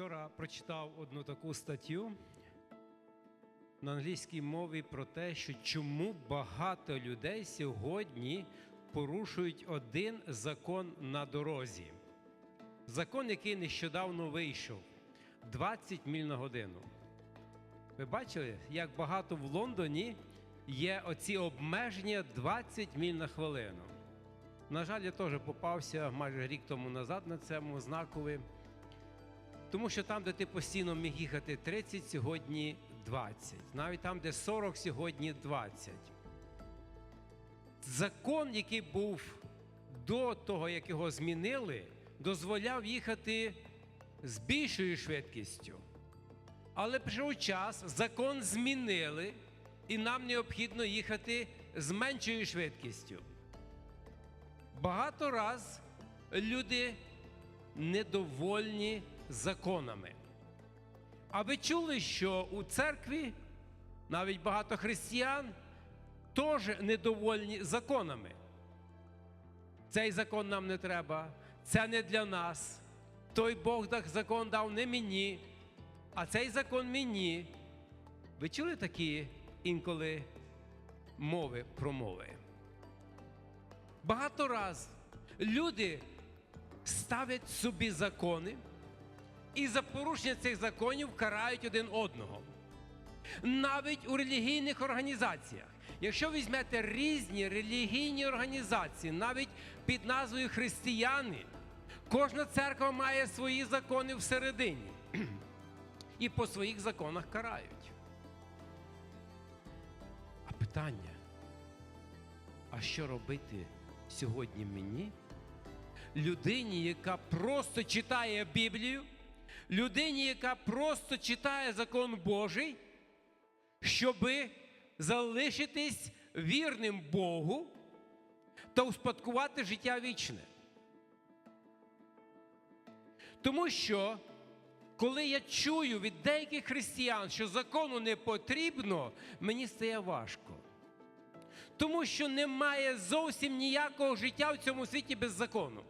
Вчора прочитав одну таку статтю на англійській мові про те, що чому багато людей сьогодні порушують один закон на дорозі. Закон, який нещодавно вийшов 20 міль на годину. Ви бачили, як багато в Лондоні є оці обмеження 20 міль на хвилину. На жаль, я теж попався майже рік тому назад на цьому знакові. Тому що там, де ти постійно міг їхати 30, сьогодні 20. Навіть там, де 40, сьогодні 20. Закон, який був до того, як його змінили, дозволяв їхати з більшою швидкістю. Але прийшов час, закон змінили, і нам необхідно їхати з меншою швидкістю. Багато раз люди недовольні законами. А ви чули, що у церкві навіть багато християн теж недовольні законами. Цей закон нам не треба, це не для нас. Той Бог закон дав не мені, а цей закон мені. Ви чули такі інколи мови промови? Багато раз люди ставлять собі закони і за порушення цих законів карають один одного. Навіть у релігійних організаціях. Якщо візьмете різні релігійні організації, навіть під назвою християни, кожна церква має свої закони всередині і по своїх законах карають. А питання, а що робити сьогодні мені? Людині, яка просто читає Біблію, людині, яка просто читає закон Божий, щоби залишитись вірним Богу та успадкувати життя вічне. Тому що, коли я чую від деяких християн, що закону не потрібно, мені стає важко. Тому що немає зовсім ніякого життя в цьому світі без закону.